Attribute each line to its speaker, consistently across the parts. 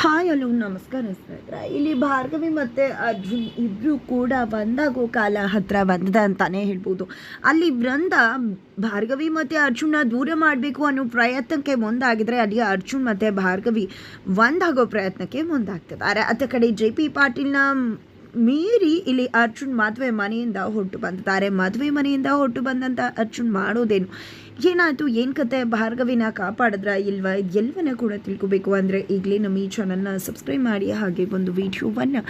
Speaker 1: Hi hello, ನಮಸ್ಕಾರ ಸ್ನೇಹಿತರೆ. ಇಲ್ಲಿ ಭಾರ್ಗವಿ ಮತ್ತು ಅರ್ಜುನ್ ಇಬ್ಬರು ಕೂಡ ಒಂದಾಗೋ ಕಾಲ ಹತ್ರ ಬಂದಿದೆ ಅಂತಾನೆ ಹೇಳ್ಬೋದು. ಅಲ್ಲಿ ವೃಂದ ಭಾರ್ಗವಿ ಮತ್ತು ಅರ್ಜುನ ದೂರ ಮಾಡಬೇಕು ಅನ್ನೋ ಪ್ರಯತ್ನಕ್ಕೆ ಮುಂದಾಗಿದ್ರೆ ಅಲ್ಲಿ ಅರ್ಜುನ್ ಮತ್ತು ಭಾರ್ಗವಿ ಒಂದಾಗೋ ಪ್ರಯತ್ನಕ್ಕೆ ಮುಂದಾಗ್ತಿದ್ದಾರೆ. ಅತ್ತ ಕಡೆ ಜೆ ಪಿ ಪಾಟೀಲ್ನ ಮೀರಿ ಇಲ್ಲಿ ಅರ್ಜುನ್ ಮದುವೆ ಮನೆಯಿಂದ ಹೊರಟು ಬಂದಿದ್ದಾರೆ. ಮದುವೆ ಮನೆಯಿಂದ ಹೊರಟು ಬಂದಂಥ ಅರ್ಜುನ್ ಮಾಡೋದೇನು? ಏನಾಯಿತು? ಏನು ಕತೆ? ಭಾರ್ಗವಿನ ಕಾಪಾಡಿದ್ರ ಇಲ್ವಾ? ಎಲ್ಲವನ್ನ ಕೂಡ ತಿಳ್ಕೊಬೇಕು. ಅಂದರೆ ಈಗಲೇ ನಮ್ಮ ಈ ಚಾನಲ್ನ ಸಬ್ಸ್ಕ್ರೈಬ್ ಮಾಡಿ, ಹಾಗೆ ಒಂದು ವಿಡಿಯೋವನ್ನು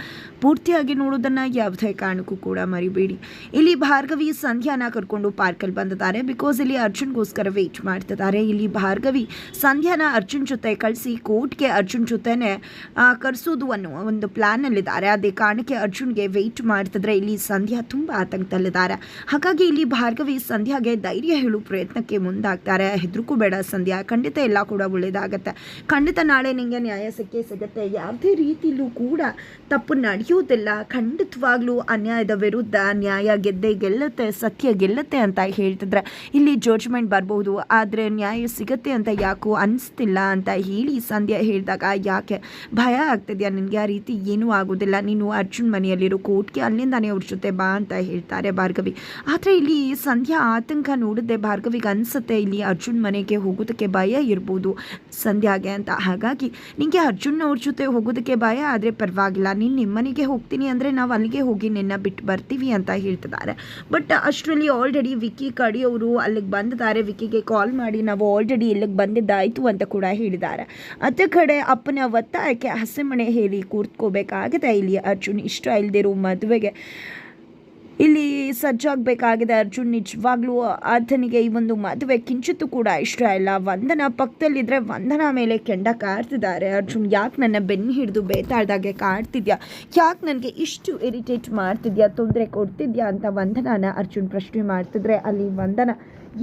Speaker 1: ಪೂರ್ತಿಯಾಗಿ ನೋಡೋದನ್ನು ಯಾವುದೇ ಕಾರಣಕ್ಕೂ ಕೂಡ ಮರಿಬೇಡಿ. ಇಲ್ಲಿ ಭಾರ್ಗವಿ ಸಂಧ್ಯಾನ ಕರ್ಕೊಂಡು ಪಾರ್ಕಲ್ಲಿ ಬಂದಿದ್ದಾರೆ. ಬಿಕಾಸ್ ಇಲ್ಲಿ ಅರ್ಜುನ್ಗೋಸ್ಕರ ವೇಟ್ ಮಾಡ್ತಿದ್ದಾರೆ. ಇಲ್ಲಿ ಭಾರ್ಗವಿ ಸಂಧ್ಯಾನ ಅರ್ಜುನ್ ಜೊತೆ ಕಳಿಸಿ ಕೋರ್ಟ್ಗೆ ಅರ್ಜುನ್ ಜೊತೆನೆ ಕರೆಸೋದು ಕರ್ಸೋದು ಅನ್ನೋ ಒಂದು ಪ್ಲ್ಯಾನಲ್ಲಿದ್ದಾರೆ ಅದೇ ಕಾರಣಕ್ಕೆ ಅರ್ಜುನ್ಗೆ ವೆಯ್ಟ್ ಮಾಡ್ತಿದ್ರೆ ಇಲ್ಲಿ ಸಂಧ್ಯಾ ತುಂಬ ಆತಂಕದಲ್ಲಿದ್ದಾರೆ. ಹಾಗಾಗಿ ಇಲ್ಲಿ ಭಾರ್ಗವಿ ಸಂಧ್ಯಾಗೆ ಧೈರ್ಯ ಹೇಳು ಪ್ರಯತ್ನಕ್ಕೆ ಮುಂದಾಗ್ತಾರೆ. ಹೆದ್ರಕ್ಕೂ ಬೇಡ ಸಂಧ್ಯಾ. ಖಂಡಿತ ಎಲ್ಲ ಕೂಡ ಒಳ್ಳೇದಾಗತ್ತೆ. ಖಂಡಿತ ನಾಳೆ ನಿಮಗೆ ನ್ಯಾಯ ಸಿಕ್ಕೇ ಸಿಗುತ್ತೆ ಯಾವುದೇ ರೀತಿಯಲ್ಲೂ ಕೂಡ ತಪ್ಪು ನಡೆಯುವುದಿಲ್ಲ. ಖಂಡಿತವಾಗ್ಲೂ ಅನ್ಯಾಯದ ವಿರುದ್ಧ ನ್ಯಾಯ ಗೆದ್ದೇ ಗೆಲ್ಲುತ್ತೆ, ಸತ್ಯ ಗೆಲ್ಲುತ್ತೆ ಅಂತ ಹೇಳ್ತಿದ್ರೆ ಇಲ್ಲಿ ಜಡ್ಜ್ಮೆಂಟ್ ಬರಬಹುದು ಆದರೆ ನ್ಯಾಯ ಸಿಗತ್ತೆ ಅಂತ ಯಾಕೋ ಅನಿಸ್ತಿಲ್ಲ ಅಂತ ಹೇಳಿ ಸಂಧ್ಯಾ ಹೇಳಿದಾಗ ಯಾಕೆ ಭಯ ಆಗ್ತಿದೆಯಾ? ನಿನಗೆ ಆ ರೀತಿ ಏನೂ ಆಗೋದಿಲ್ಲ. ನೀನು ಅರ್ಜುನ್ ಮನೆಯಲ್ಲಿರೋ, ಕೋರ್ಟ್ಗೆ ಅಲ್ಲಿಂದಾನೇ ಅವ್ರ ಜೊತೆ ಬಾ ಅಂತ ಹೇಳ್ತಾರೆ ಭಾರ್ಗವಿ. ಆದರೆ ಇಲ್ಲಿ ಸಂಧ್ಯಾ ಆತಂಕ ನೋಡಿದ್ದೆ ಭಾರ್ಗವಿಗೆ ಅನಿಸುತ್ತೆ. ಇಲ್ಲಿ ಅರ್ಜುನ್ ಮನೆಗೆ ಹೋಗೋದಕ್ಕೆ ಭಯ ಇರ್ಬೋದು. ಸಂಧ್ಯಾಗೆ ಅಂತ. ಹಾಗಾಗಿ ನಿನಗೆ ಅರ್ಜುನ್ ಅವ್ರ ಜೊತೆ ಹೋಗೋದಕ್ಕೆ ಭಯ ಆದರೆ ಪರವಾಗಿಲ್ಲ. ನೀನು ನಿಮ್ಮ ಮನೆಗೆ ಹೋಗ್ತೀನಿ ಅಂದರೆ ನಾವು ಅಲ್ಲಿಗೆ ಹೋಗಿ ನಿನ್ನ ಬಿಟ್ಟು ಬರ್ತೀವಿ ಅಂತ ಹೇಳ್ತಿದ್ದಾರೆ. ಬಟ್ ಅಷ್ಟರಲ್ಲಿ ಆಲ್ರೆಡಿ ವಿಕ್ಕಿ ಕಡಿಯವರು ಅಲ್ಲಿಗೆ ಬಂದಿದ್ದಾರೆ. ವಿಕ್ಕಿಗೆ ಕಾಲ್ ಮಾಡಿ ನಾವು ಆಲ್ರೆಡಿ ಇಲ್ಲಿಗೆ ಬಂದಿದ್ದಾಯಿತು ಅಂತ ಕೂಡ ಹೇಳಿದ್ದಾರೆ. ಅತ್ತ ಕಡೆ ಅಪ್ಪನ ಒತ್ತಾಯಕ್ಕೆ ಹಸೆಮಣೆ ಹೇಳಿ ಕೂರ್ತ್ಕೋಬೇಕಾಗಿದೆ ಇಲ್ಲಿ ಅರ್ಜುನ್ ಇಷ್ಟ ಇಲ್ಲದಿರೋ ಮದುವೆಗೆ ಇಲ್ಲಿ ಸಜ್ಜಾಗಬೇಕಾಗಿದೆ ಅರ್ಜುನ್. ನಿಜವಾಗ್ಲೂ ಆತನಿಗೆ ಈ ಒಂದು ಮದುವೆ ಕಿಂಚಿತ್ತು ಕೂಡ ಇಷ್ಟ ಇಲ್ಲ. ವಂದನ ಪಕ್ಕದಲ್ಲಿದ್ದರೆ ವಂದನ ಮೇಲೆ ಕೆಂಡ ಕಾಡ್ತಿದ್ದಾರೆ. ಅರ್ಜುನ್, ಯಾಕೆ ನನ್ನ ಬೆನ್ನು ಹಿಡಿದು ಬೇತಾಡ್ದಾಗೆ ಕಾಡ್ತಿದ್ಯಾ? ಯಾಕೆ ನನಗೆ ಇಷ್ಟು ಇರಿಟೇಟ್ ಮಾಡ್ತಿದ್ಯಾ? ತೊಂದರೆ ಕೊಡ್ತಿದ್ಯಾ ಅಂತ ವಂದನಾನ ಅರ್ಜುನ್ ಪ್ರಶ್ನೆ ಮಾಡ್ತಿದ್ರೆ ಅಲ್ಲಿ ವಂದನ,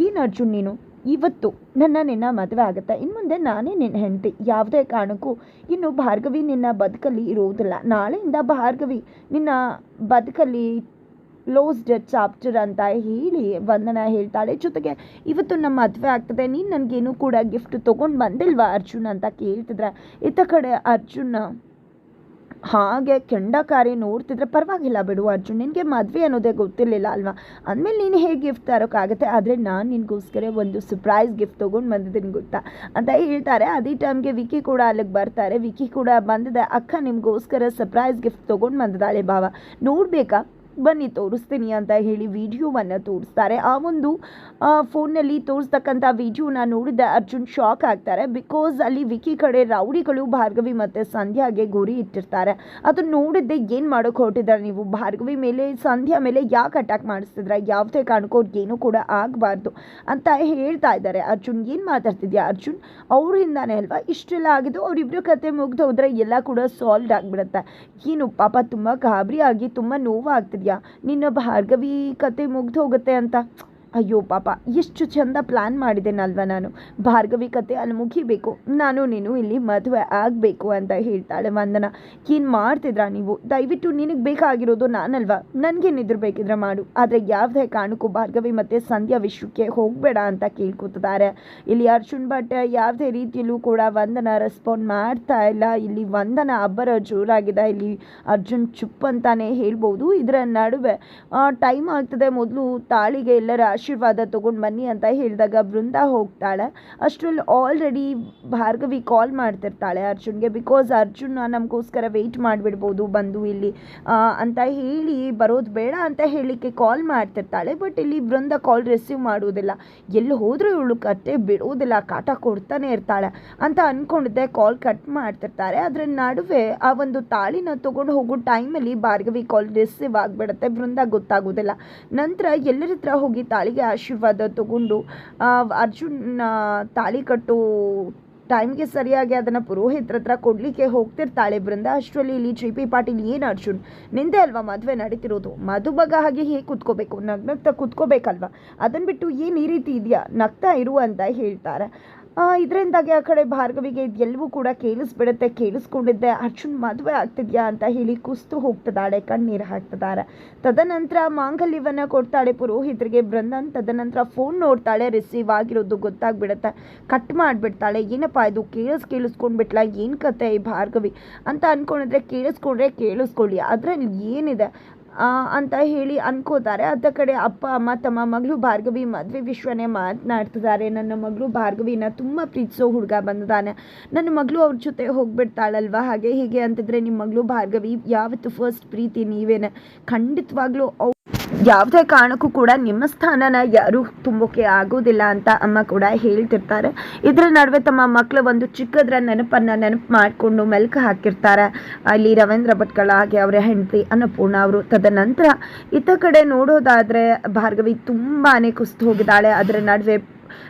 Speaker 1: ಏನು ಅರ್ಜುನ್ ನೀನು? ಇವತ್ತು ನನ್ನ ನಿನ್ನ ಮದುವೆ ಆಗುತ್ತೆ? ಇನ್ನು ಮುಂದೆ ನಾನೇ ನಿನ್ನ ಹೆಂಡತಿ. ಯಾವುದೇ ಕಾರಣಕ್ಕೂ ಇನ್ನು ಭಾರ್ಗವಿ ನಿನ್ನ ಬದುಕಲ್ಲಿ ಇರುವುದಿಲ್ಲ. ನಾಳೆಯಿಂದ ಭಾರ್ಗವಿ ನಿನ್ನ ಬದುಕಲ್ಲಿ ಕ್ಲೋಸ್ಡ್ ಚಾಪ್ಟರ್ ಅಂತ ಹೇಳಿ ವಂದನ ಹೇಳ್ತಾಳೆ. ಜೊತೆಗೆ ಇವತ್ತು ನಮ್ಮ ಮದುವೆ ಆಗ್ತದೆ. ನೀನು ನನಗೇನು ಕೂಡ ಗಿಫ್ಟ್ ತೊಗೊಂಡು ಬಂದಿಲ್ವಾ ಅರ್ಜುನ್ ಅಂತ ಕೇಳ್ತಿದ್ರೆ. ಇತ್ತ ಕಡೆ ಅರ್ಜುನ್ ಹಾಗೆ ಕೆಂಡಕಾರಿ ನೋಡ್ತಿದ್ರೆ ಪರವಾಗಿಲ್ಲ ಬಿಡು ಅರ್ಜುನ್, ನಿನಗೆ ಮದುವೆ ಅನ್ನೋದೇ ಗೊತ್ತಿರಲಿಲ್ಲ ಅಲ್ವಾ? ಅಂದಮೇಲೆ ನೀನು ಹೇಗೆ ಗಿಫ್ಟ್ ತರೋಕ್ಕಾಗುತ್ತೆ ಆದರೆ ನಾನು ನಿನಗೋಸ್ಕರ ಒಂದು ಸರ್ಪ್ರೈಸ್ ಗಿಫ್ಟ್ ತೊಗೊಂಡು ಬಂದಿದ್ದೀನಿ ಗೊತ್ತಾ? ಅಂತ ಹೇಳ್ತಾರೆ. ಅದೇ ಟೈಮ್ಗೆ ವಿಕಿ ಕೂಡ ಅಲ್ಲಿಗೆ ಬರ್ತಾರೆ. ವಿಕಿ ಕೂಡ ಬಂದಿದೆ. ಅಕ್ಕ ನಿಮಗೋಸ್ಕರ ಸರ್ಪ್ರೈಸ್ ಗಿಫ್ಟ್ ತೊಗೊಂಡು ಬಂದಿದ್ದಾಳೆ ಭಾವ. ನೋಡಬೇಕಾ? ಬನ್ನಿ, ತೋರಿಸ್ತೀನಿ ಅಂತ ಹೇಳಿ ವಿಡಿಯೋವನ್ನು ತೋರಿಸ್ತಾರೆ. ಆ ಒಂದು ಫೋನ್ನಲ್ಲಿ ತೋರಿಸ್ತಕ್ಕಂಥ ವಿಡಿಯೋನ ನೋಡಿದ ಅರ್ಜುನ್ ಶಾಕ್ ಆಗ್ತಾರೆ. ಬಿಕಾಸ್ ಅಲ್ಲಿ ವಿಕಿ ಕಡೆ ರೌಡಿಗಳು ಭಾರ್ಗವಿ ಮತ್ತು ಸಂಧ್ಯಾಗೆ ಗುರಿ ಇಟ್ಟಿರ್ತಾರೆ. ಅದು ನೋಡಿದ್ದೆ ಏನು ಮಾಡೋಕ್ಕೆ ಹೊರಟಿದ್ದಾರೆ ನೀವು? ಭಾರ್ಗವಿ ಮೇಲೆ, ಸಂಧ್ಯಾ ಮೇಲೆ ಯಾಕೆ ಅಟ್ಯಾಕ್ ಮಾಡಿಸ್ತಿದ್ರೆ? ಯಾವುದೇ ಕಾರಣಕ್ಕೂ ಏನೂ ಕೂಡ ಆಗಬಾರ್ದು ಅಂತ ಹೇಳ್ತಾ ಇದ್ದಾರೆ. ಅರ್ಜುನ್, ಏನು ಮಾತಾಡ್ತಿದ್ಯಾ ಅರ್ಜುನ್? ಅವರಿಂದಾನೇ ಅಲ್ವಾ? ಇಷ್ಟೆಲ್ಲ ಆಗಿದ್ದು ಅವರಿಬ್ಬರು ಕತೆ ಮುಗ್ದು ಹೋದ್ರೆ ಎಲ್ಲ ಕೂಡ ಸಾಲ್ವ್ ಆಗಿಬಿಡುತ್ತೆ. ಏನು ಪಾಪ, ತುಂಬ ಗಾಬರಿ ಆಗಿ ತುಂಬ ನೋವಾಗ್ತಿದ್ಯಾ? ನಿನ್ನ ಭಾರ್ಗವಿ ಕತೆ ಮುಗ್ದು ಹೋಗುತ್ತೆ ಅಂತ. ಅಯ್ಯೋ ಪಾಪ, ಎಷ್ಟು ಚಂದ ಪ್ಲ್ಯಾನ್ ಮಾಡಿದ್ದೇನಲ್ವ ನಾನು. ಭಾರ್ಗವಿ ಕತೆ ಅಲ್ಲಿ ಮುಗಿಬೇಕು. ನಾನು ನೀನು ಇಲ್ಲಿ ಮದುವೆ ಆಗಬೇಕು ಅಂತ ಹೇಳ್ತಾಳೆ ವಂದನ. ಏನು ಮಾಡ್ತಿದ್ರಾ ನೀವು? ದಯವಿಟ್ಟು ನಿನಗೆ ಬೇಕಾಗಿರೋದು ನಾನಲ್ವಾ? ನನಗೇನಿದ್ರು ಬೇಕಿದ್ರೆ ಮಾಡು. ಆದರೆ ಯಾವುದೇ ಕಾರಣಕ್ಕೂ ಭಾರ್ಗವಿ ಮತ್ತು ಸಂಧ್ಯಾ ವಿಶ್ವಕ್ಕೆ ಹೋಗಬೇಡ ಅಂತ ಕೇಳ್ಕೊತಿದ್ದಾರೆ. ಇಲ್ಲಿ ಅರ್ಜುನ್ ಭಟ್ ಯಾವುದೇ ರೀತಿಯಲ್ಲೂ ಕೂಡ ವಂದನ ರೆಸ್ಪಾಂಡ್ ಮಾಡ್ತಾ ಇಲ್ಲ. ಇಲ್ಲಿ ವಂದನ ಅಬ್ಬರ ಜೋರಾಗಿದೆ. ಇಲ್ಲಿ ಅರ್ಜುನ್ ಚುಪ್ ಅಂತಾನೆ ಹೇಳ್ಬೋದು. ಇದರ ನಡುವೆ ಟೈಮ್ ಆಗ್ತದೆ ಮೊದಲು ತಾಳಿಗೆ ಎಲ್ಲರ ಆಶೀರ್ವಾದ ತೊಗೊಂಡು ಬನ್ನಿ ಅಂತ ಹೇಳಿದಾಗ ಬೃಂದ ಹೋಗ್ತಾಳೆ. ಅಷ್ಟರಲ್ಲಿ ಆಲ್ರೆಡಿ ಭಾರ್ಗವಿ ಕಾಲ್ ಮಾಡ್ತಿರ್ತಾಳೆ ಅರ್ಜುನ್ಗೆ ಬಿಕಾಸ್ ಅರ್ಜುನ್ ನಮಗೋಸ್ಕರ ವೆಯ್ಟ್ ಮಾಡಿಬಿಡ್ಬೋದು, ಬಂದು ಇಲ್ಲಿ ಅಂತ ಹೇಳಿ ಬರೋದು ಬೇಡ ಅಂತ ಹೇಳಲಿಕ್ಕೆ ಕಾಲ್ ಮಾಡ್ತಿರ್ತಾಳೆ. ಬಟ್ ಇಲ್ಲಿ ಬೃಂದ ಕಾಲ್ ರಿಸೀವ್ ಮಾಡೋದಿಲ್ಲ ಎಲ್ಲಿ ಹೋದರೂ ಇವಳು ಕಟ್ಟೆ ಬಿಡುವುದಿಲ್ಲ ಕಾಟ ಕೊಡ್ತಾನೆ ಇರ್ತಾಳೆ ಅಂತ ಅಂದ್ಕೊಂಡಿದ್ದೆ ಕಾಲ್ ಕಟ್ ಮಾಡ್ತಿರ್ತಾರೆ. ಅದರ ನಡುವೆ ಆ ಒಂದು ತಾಳಿನ ತೊಗೊಂಡು ಹೋಗೋ ಟೈಮಲ್ಲಿ ಭಾರ್ಗವಿ ಕಾಲ್ ರಿಸೀವ್ ಆಗಿಬಿಡುತ್ತೆ. ಬೃಂದ ಗೊತ್ತಾಗೋದಿಲ್ಲ. ನಂತರ ಎಲ್ಲರ ಹತ್ರ ಹೋಗಿ ತಾಳಿಗೆ ಆಶೀರ್ವಾದ ತಗೊಂಡು ಅರ್ಜುನ್ ತಾಳಿ ಕಟ್ಟು ಟೈಮ್ಗೆ ಸರಿಯಾಗಿ ಅದನ್ನು ಪುರೋಹಿತ್ರ ಹತ್ರ ಕೊಡಲಿಕ್ಕೆ ಹೋಗ್ತಿರ್ತಾಳೆ. ಬೃಂದ ಅಷ್ಟರಲ್ಲಿ ಇಲ್ಲಿ ಜಿ ಪಿ ಪಾಟೀಲ್ ಏನು ಅರ್ಜುನ್? ನಿಂದೆ ಅಲ್ವಾ ಮದುವೆ ನಡೀತಿರೋದು? ಮದುಮಗ ಹಾಗೆ ಹೇಗೆ ಕೂತ್ಕೋಬೇಕು? ನಗ್ನಗ್ತಾ ಕುತ್ಕೋಬೇಕಲ್ವಾ? ಅದನ್ನು ಬಿಟ್ಟು ಏನು ಈ ರೀತಿ ಇದೆಯಾ? ನಗ್ತಾ ಇರು ಅಂತ ಹೇಳ್ತಾರೆ. ಇದರಿಂದಾಗಿ ಆ ಕಡೆ ಭಾರ್ಗವಿಗೆ ಎಲ್ಲವೂ ಕೂಡ ಕೇಳಿಸ್ಬಿಡುತ್ತೆ, ಕೇಳಿಸ್ಕೊಂಡಿದ್ದೆ. ಅರ್ಜುನ್ ಮದುವೆ ಆಗ್ತಿದ್ಯಾ ಅಂತ ಹೇಳಿ ಕುಸ್ತು ಹೋಗ್ತದಾಳೆ ಕಣ್ಣೀರು ಹಾಕ್ತಿದ್ದಾರೆ. ತದನಂತರ ಮಾಂಗಲ್ಯವನ್ನು ಕೊಡ್ತಾಳೆ ಪುರೋಹಿತರಿಗೆ. ಬೃಂದನ್ ತದನಂತರ ಫೋನ್ ನೋಡ್ತಾಳೆ ರಿಸೀವ್ ಆಗಿರೋದು ಗೊತ್ತಾಗ್ಬಿಡುತ್ತೆ. ಕಟ್ ಮಾಡಿಬಿಡ್ತಾಳೆ. ಏನಪ್ಪ ಇದು? ಕೇಳಿಸ್, ಕೇಳಿಸ್ಕೊಂಡ್ಬಿಟ್ಲ? ಏನು ಕತೆ ಈ ಭಾರ್ಗವಿ? ಅಂತ ಅಂದ್ಕೊಂಡಿದ್ರೆ ಕೇಳಿಸ್ಕೊಂಡ್ರೆ ಕೇಳಿಸ್ಕೊಳ್ಳಿ. ಅದರಲ್ಲಿ ಏನಿದೆ? ಅಂತ ಹೇಳಿ ಅನ್ಕೋತಾರೆ. ಅತ್ತ ಕಡೆ ಅಪ್ಪ, ಅಮ್ಮ, ತಮ್ಮ ಮಗಳು ಭಾರ್ಗವಿ ಮದುವೆ ವಿಶ್ವನೇ ಮಾತನಾಡ್ತಿದ್ದಾರೆ. ನನ್ನ ಮಗಳು ಭಾರ್ಗವಿನ ತುಂಬ ಪ್ರೀತಿಸೋ ಹುಡುಗ ಬಂದಿದ್ದಾನೆ. ನನ್ನ ಮಗಳು ಅವ್ರ ಜೊತೆ ಹೋಗ್ಬಿಡ್ತಾಳಲ್ವಾ? ಹಾಗೆ ಹೀಗೆ ಅಂತಿದ್ರೆ ನಿಮ್ಮ ಮಗಳು ಭಾರ್ಗವಿ ಯಾವತ್ತು ಫಸ್ಟ್ ಪ್ರೀತಿ ನೀವೇನೆ? ಖಂಡಿತವಾಗ್ಲೂ ಅವ್ ಯಾವುದೇ ಕಾರಣಕ್ಕೂ ಕೂಡ ನಿಮ್ಮ ಸ್ಥಾನನ ಯಾರೂ ತುಂಬೋಕೆ ಆಗೋದಿಲ್ಲ ಅಂತ ಅಮ್ಮ ಕೂಡ ಹೇಳ್ತಿರ್ತಾರೆ. ಇದರ ನಡುವೆ ತಮ್ಮ ಮಕ್ಕಳು ಒಂದು ಚಿಕ್ಕದ್ರ ನೆನಪನ್ನು ನೆನಪು ಮಾಡಿಕೊಂಡು ಮೆಲ್ಕು ಹಾಕಿರ್ತಾರೆ. ಅಲ್ಲಿ ರವೀಂದ್ರ ಭಟ್ಕಳ ಹಾಗೆ ಅವರ ಹೆಂಡತಿ ಅನ್ನಪೂರ್ಣ ಅವರು ತದನಂತರ ಇತ್ತ ಕಡೆ ನೋಡೋದಾದರೆ ಭಾರ್ಗವಿ ತುಂಬಾ ಕುಸ್ತು ಹೋಗಿದ್ದಾಳೆ. ಅದರ ನಡುವೆ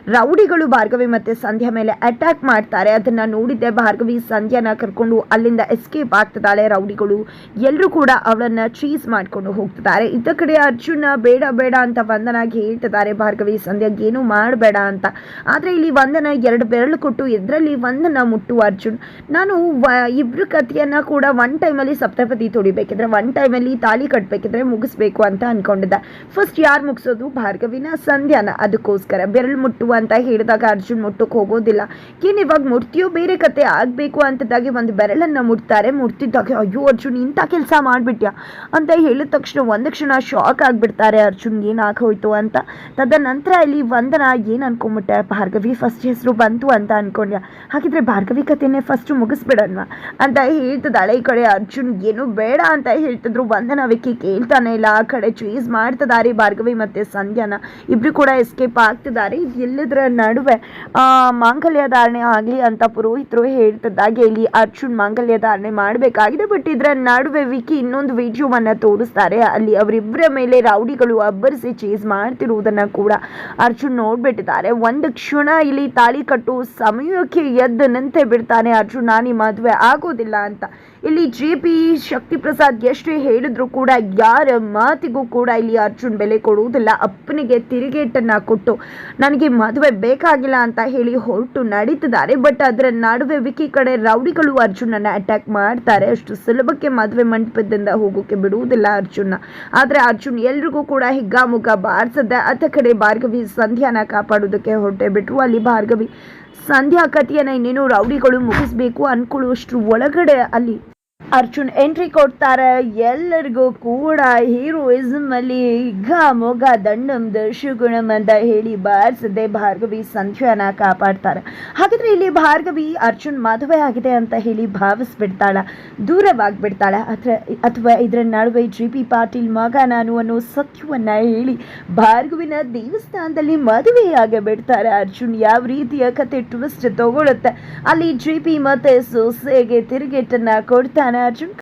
Speaker 1: ರೌಡಿಗಳು ಭಾರ್ಗವಿ ಮತ್ತೆ ಸಂಧ್ಯಾ ಮೇಲೆ ಅಟ್ಯಾಕ್ ಮಾಡ್ತಾರೆ. ಅದನ್ನ ನೋಡಿದ್ದೆ ಭಾರ್ಗವಿ ಸಂಧ್ಯಾನ ಕರ್ಕೊಂಡು ಅಲ್ಲಿಂದ ಎಸ್ಕೇಪ್ ಆಗ್ತದಾಳೆ ರೌಡಿಗಳು ಎಲ್ಲರೂ ಕೂಡ ಅವಳನ್ನ ಚೀಸ್ ಮಾಡ್ಕೊಂಡು ಹೋಗ್ತಿದ್ದಾರೆ. ಇದ್ದ ಕಡೆ ಅರ್ಜುನ ಬೇಡ ಬೇಡ ಅಂತ ವಂದನಾಗಿ ಹೇಳ್ತಿದ್ದಾರೆ. ಭಾರ್ಗವಿ ಸಂಧ್ಯಾಗೆ ಏನು ಮಾಡಬೇಡ ಅಂತ. ಆದರೆ ಇಲ್ಲಿ ವಂದನ ಎರಡು ಬೆರಳು ಕೊಟ್ಟು ಇದರಲ್ಲಿ ವಂದನ ಮುಟ್ಟು ಅರ್ಜುನ್. ನಾನು ವ, ಇಬ್ರು ಕಥೆಯನ್ನ ಕೂಡ ಒನ್ ಟೈಮಲ್ಲಿ ಸಪ್ತಪದಿ ತೊಡಿಬೇಕಿದ್ರೆ ಒನ್ ಟೈಮಲ್ಲಿ ತಾಳಿ ಕಟ್ಟಬೇಕಿದ್ರೆ ಮುಗಿಸ್ಬೇಕು ಅಂತ ಅನ್ಕೊಂಡಿದ್ದ. ಫಸ್ಟ್ ಯಾರು ಮುಗಿಸೋದು? ಭಾರ್ಗವಿನ, ಸಂಧ್ಯಾನ. ಅದಕ್ಕೋಸ್ಕರ ಬೆರಳು ಮುಟ್ಟು ಅಂತ ಹೇಳಿದಾಗ ಅರ್ಜುನ್ ಮುಟ್ಟಕ್ಕೆ ಹೋಗೋದಿಲ್ಲ. ಏನು ಇವಾಗ ಮೂರ್ತಿಯೋ ಬೇರೆ ಕತೆ ಆಗಬೇಕು ಅಂತದಾಗಿ ಒಂದು ಬೆರಳನ್ನು ಮುಟ್ತಾರೆ. ಮುಟ್ತಿದ್ದಾಗೆ, ಅಯ್ಯೋ ಅರ್ಜುನ್, ಇಂಥ ಕೆಲಸ ಮಾಡಿಬಿಟ್ಯಾ? ಅಂತ ಹೇಳಿದ ತಕ್ಷಣ ಒಂದು ಕ್ಷಣ ಶಾಕ್ ಆಗಿಬಿಡ್ತಾರೆ ಅರ್ಜುನ್ ಏನಾಗೋಯ್ತು ಅಂತ. ತದನಂತರ ಇಲ್ಲಿ ವಂದನ ಏನು ಅನ್ಕೊಂಬಿಟ್ಟೆ? ಭಾರ್ಗವಿ ಫಸ್ಟ್ ಹೆಸರು ಬಂತು ಅಂತ ಅನ್ಕೊಂಡ್ಯ? ಹಾಗಿದ್ರೆ ಭಾರ್ಗವಿ ಕಥೆನೇ ಫಸ್ಟ್ ಮುಗಿಸ್ಬಿಡೋಣ. ಅಂತ ಹೇಳ್ತದಾಳೆ ಈ ಕಡೆ ಅರ್ಜುನ್, ಏನು ಬೇಡ ಅಂತ ಹೇಳ್ತಿದ್ರು. ವಂದನ ವಿಕ್ಕಿ ಕೇಳ್ತಾನೆ ಇಲ್ಲ. ಆ ಕಡೆ ಚೂಸ್ ಮಾಡ್ತಿದ್ದಾರೆ ಭಾರ್ಗವಿ ಮತ್ತೆ ಸಂಧ್ಯಾನ. ಇಬ್ರು ಕೂಡ ಎಸ್ಕೇಪ್ ಆಗ್ತಿದ್ದಾರೆ. ಎಲ್ಲದರ ನಡುವೆ ಮಾಂಗಲ್ಯ ಧಾರಣೆ ಆಗಲಿ ಅಂತ ಪುರೋಹಿತರು ಹೇಳ್ತಿದ್ದಾಗೆ ಇಲ್ಲಿ ಅರ್ಜುನ್ ಮಾಂಗಲ್ಯ ಧಾರಣೆ ಮಾಡಬೇಕಾಗಿದೆ. ಬಟ್ ಇದರ ನಡುವೆ ವಿಕಿ ಇನ್ನೊಂದು ವಿಡಿಯೋವನ್ನು ತೋರಿಸ್ತಾರೆ. ಅಲ್ಲಿ ಅವರಿಬ್ಬರ ಮೇಲೆ ರೌಡಿಗಳು ಅಬ್ಬರಿಸಿ ಚೇಸ್ ಮಾಡ್ತಿರುವುದನ್ನು ಕೂಡ ಅರ್ಜುನ್ ನೋಡ್ಬಿಟ್ಟಿದ್ದಾರೆ. ಒಂದು ಕ್ಷಣ ಇಲ್ಲಿ ತಾಳಿ ಕಟ್ಟು ಸಮಯಕ್ಕೆ ಎದ್ದು ನಿಂತೆ ಬಿಡ್ತಾನೆ ಅರ್ಜುನ್, ನಾನು ಮದುವೆ ಆಗೋದಿಲ್ಲ ಅಂತ ಇಲ್ಲಿ ಜೆ ಪಿ ಶಕ್ತಿ ಪ್ರಸಾದ್ ಎಷ್ಟೇ ಹೇಳಿದ್ರು ಕೂಡ ಯಾರ ಮಾತಿಗೂ ಕೂಡ ಇಲ್ಲಿ ಅರ್ಜುನ್ ಬೆಲೆ ಕೊಡುವುದಿಲ್ಲ. ಅಪ್ಪನಿಗೆ ತಿರುಗೇಟನ್ನ ಕೊಟ್ಟು ನನಗೆ ಮದುವೆ ಬೇಕಾಗಿಲ್ಲ ಅಂತ ಹೇಳಿ ಹೊರಟು ನಡೀತಿದ್ದಾರೆ. ಬಟ್ ಅದರ ನಡುವೆ ವಿಕಿ ಕಡೆ ರೌಡಿಗಳು ಅರ್ಜುನನ್ನ ಅಟ್ಯಾಕ್ ಮಾಡ್ತಾರೆ. ಅಷ್ಟು ಸುಲಭಕ್ಕೆ ಮದುವೆ ಮಂಟಪದಿಂದ ಹೋಗೋಕೆ ಬಿಡುವುದಿಲ್ಲ ಅರ್ಜುನ. ಆದ್ರೆ ಅರ್ಜುನ್ ಎಲ್ರಿಗೂ ಕೂಡ ಹಿಗ್ಗಾಮುಗ್ಗ ಬಾರಿಸದ ಅತ್ತ ಕಡೆ ಭಾರ್ಗವಿ ಸಂಧ್ಯಾನ ಕಾಪಾಡೋದಕ್ಕೆ ಹೊರಟೆ ಬಿಟ್ರು. ಅಲ್ಲಿ ಭಾರ್ಗವಿ ಸಂಧ್ಯಾ ಕಥೆಯನ್ನು ಇನ್ನೇನು ರೌಡಿಗಳು ಮುಗಿಸ್ಬೇಕು ಅನ್ಕೊಳ್ಳುವಷ್ಟು ಒಳಗಡೆ ಅಲ್ಲಿ ಅರ್ಜುನ್ ಎಂಟ್ರಿ ಕೊಡ್ತಾರೆ. ಎಲ್ಲರಿಗೂ ಕೂಡ ಹೀರೋಯಿಸಮ್ ಅಲ್ಲಿ ಹಿಗ್ಗ ಮೊಗ ದರ್ಶ ಗುಣಮಂದ ಅಂತ ಹೇಳಿ ಬಾರಿಸದೆ ಭಾರ್ಗವಿ ಸಂಚಯನ ಕಾಪಾಡ್ತಾರೆ. ಹಾಗಿದ್ರೆ ಇಲ್ಲಿ ಭಾರ್ಗವಿ ಅರ್ಜುನ್ ಮದುವೆ ಆಗಿದೆ ಅಂತ ಹೇಳಿ ಭಾವಿಸ್ಬಿಡ್ತಾಳ, ದೂರವಾಗ್ಬಿಡ್ತಾಳ. ಅಥವಾ ಅಥವಾ ಇದರ ನಡುವೆ ಜಿ ಪಿ ಪಾಟೀಲ್ ಮಗ ನಾನು ಅನ್ನೋ ಸತ್ಯವನ್ನ ಹೇಳಿ ಭಾರ್ಗವಿನ ದೇವಸ್ಥಾನದಲ್ಲಿ ಮದುವೆಯಾಗಿ ಬಿಡ್ತಾರೆ. ಅರ್ಜುನ್ ಯಾವ ರೀತಿಯ ಕತೆ ಟ್ವಿಸ್ಟ್ ತಗೊಳುತ್ತೆ. ಅಲ್ಲಿ ಜಿ ಪಿ ಮತ್ತೆ ಸೊಸೆಗೆ ತಿರುಗೇಟನ್ನ ಕೊಡ್ತಾನೆ. አያድርም።